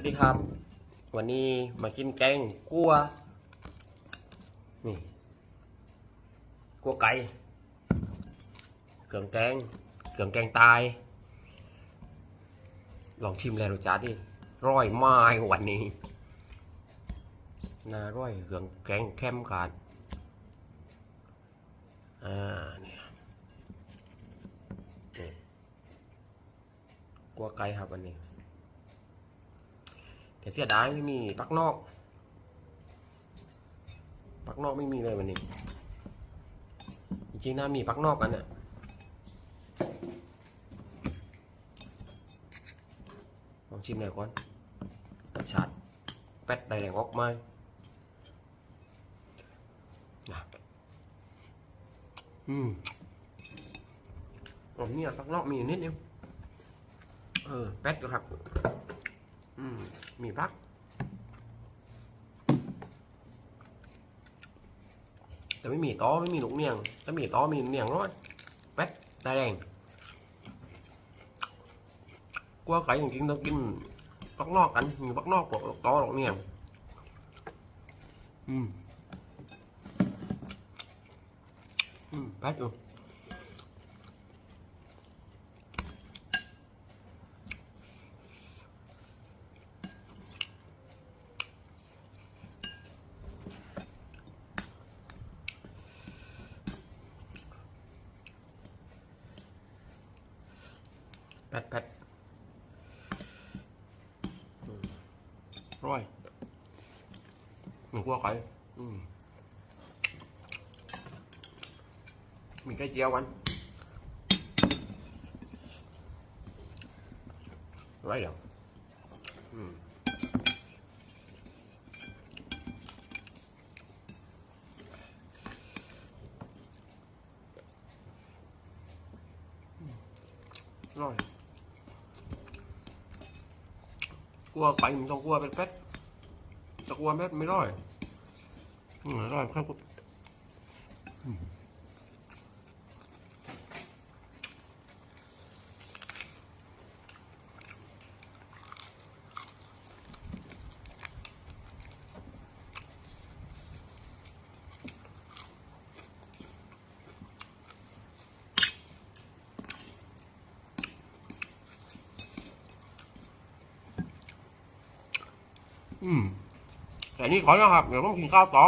วัสดีครับ วันนี้มากินแกงกัวนี่กัวไก่เครื่องแกงเครื่องแกงตาย ลองชิมแล้วรสชาติดิร่อยไม้วันนี้น่าร่อยเครื่องแกงเข้มขาดอ่าเนี่ยนี่กัวไก่ครับวันนี้ แต่เสียดายไม่มีปักนอกปักนอกไม่มีเลยวันนี้ จริงๆน่ามีปักนอกกันเนี่ยลองชิมหน่อยก่อนรสชาติแป๊ดได้แรงออกไหมนะอืมอ๋อเนี่ยปักนอกมีนิดเดียวเออแป๊ดก็ครับ อืมมีพักแต่ไม่มีต้อไม่มีลูกเนียงถ้ามีต้อมีเนียงร้อยแป๊ดได้แดงกลัวไก่จริงๆต้องกินปักนอกกันมีปักนอกปกต้อลูกเนียงอื แป๊ดแพทแพทอืมร้อยหนึ่งกัวไก่มีไก่เจียวกันร้อยเดียวร้อย กลัวไปมันต้องกลัวเป็นเป็ดจะกลัวแม็ดไม่ร้อยไม่ร้อยครับ อืมแต่นี่ขอนะครับ เดี๋ยวต้องกินข้าวต่อ